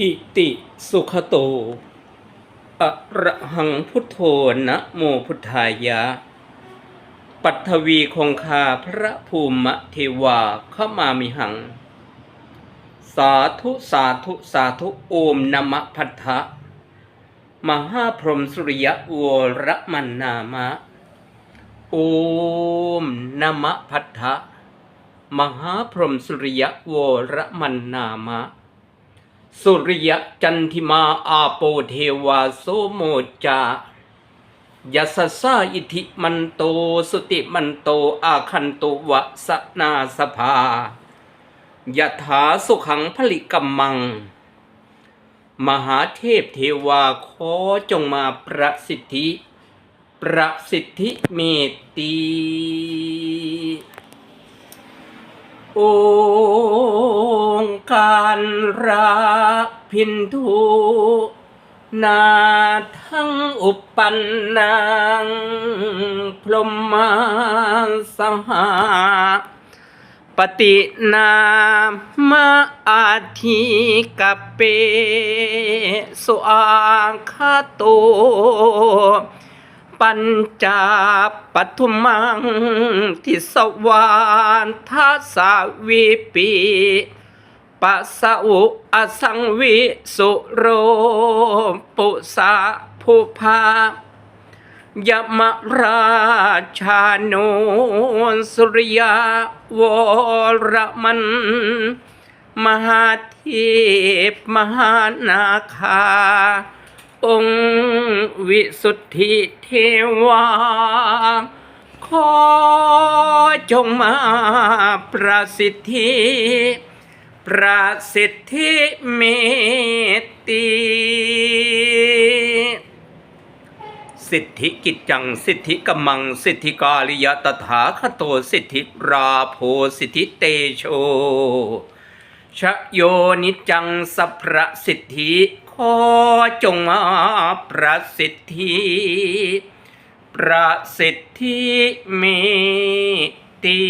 อิติสุขโตอะระหังพุทโธนะโมพุทธายะ ปัทวีคงคาพระภูมิเทวาขมามิหัง สาธุสาธุสาธุโอมนมะพัทธะมหาพรหมสุริยวรมันนามะ โอมนมะพัทธะมหาพรหมสุริยวรมันนามะ สุริยจันทิมาอาโปเทวาโสโมจายัสสาอิธิมันโตสุติมันโตอาคันโตวะสนาสภายะถาสุขังผลิกัมมัง มหาเทพเทวาขอจงมาประสิทธิ ประสิทธิเมตตีอ การรักพินทุนาทั้งอุปปันนางพรหมาสหาปฏินามะอาทิกะเปสุอาคาโต ปัญจาปทุมังทิสวานทัสสาวิปี ปัสสะอุอสังวิสุโรปุสาภูภายมราชาโนสุริยาวรมัน มหาเทพมหานาคา องค์วิสุทธิเทวา ขอจงมาประสิทธิ ประสิทธิเมตติสิทธิกิจจัง สิทธิกำมัง สิทธิกาลิยตถาคโต สิทธิราโพสิทธิเตโช ชโยนิจังสัพพระสิทธิขอจงมาประสิทธิ ประสิทธิเมตติ